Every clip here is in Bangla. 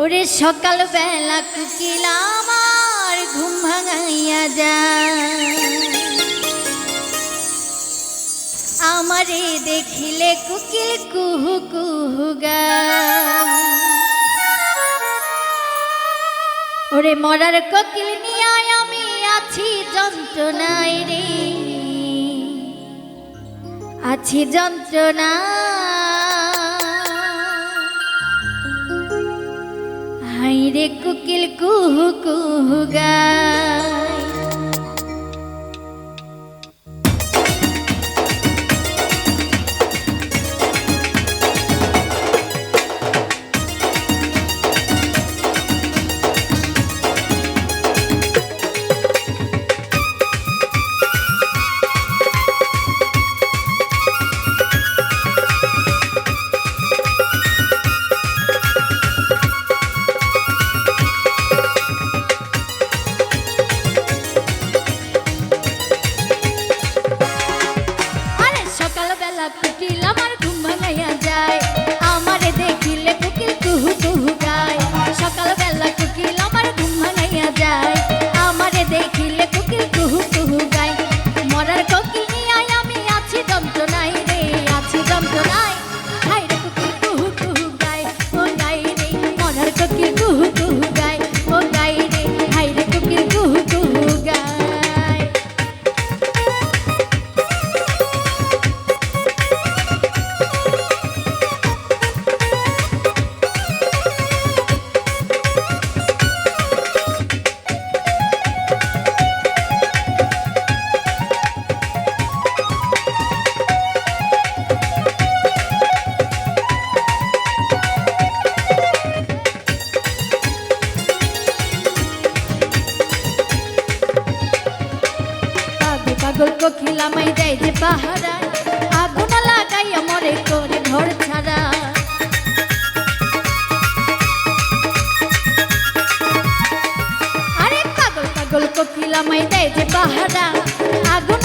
ওরে সকাল বেলা কুকিল আমার ঘুম ভাঙাইয়া যায়। আমারে দেখিলে কুকিল কুহু কুহু গায়। ওরে মরার কোকিল নিয়ে আমি আছি যন্ত্রণায় রে। আছি যন্ত্রণা হাই রে কুকিল কুকিল আমার ঘুম ভাঙাইয়া যায়। কোকিলামাই দেয় যে পাহারা, আগুন লাগাইয়া মরে করে ঘর ছাড়া। আরে পাগল পাগল কোকিলামাই দেয় যে পাহারা, আগুন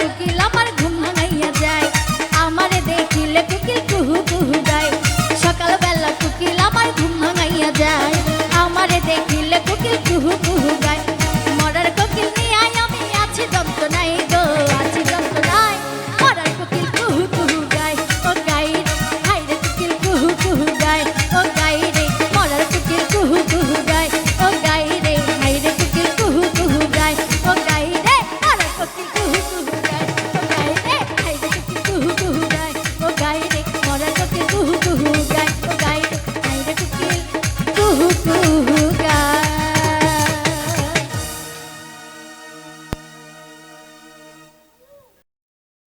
टुकिला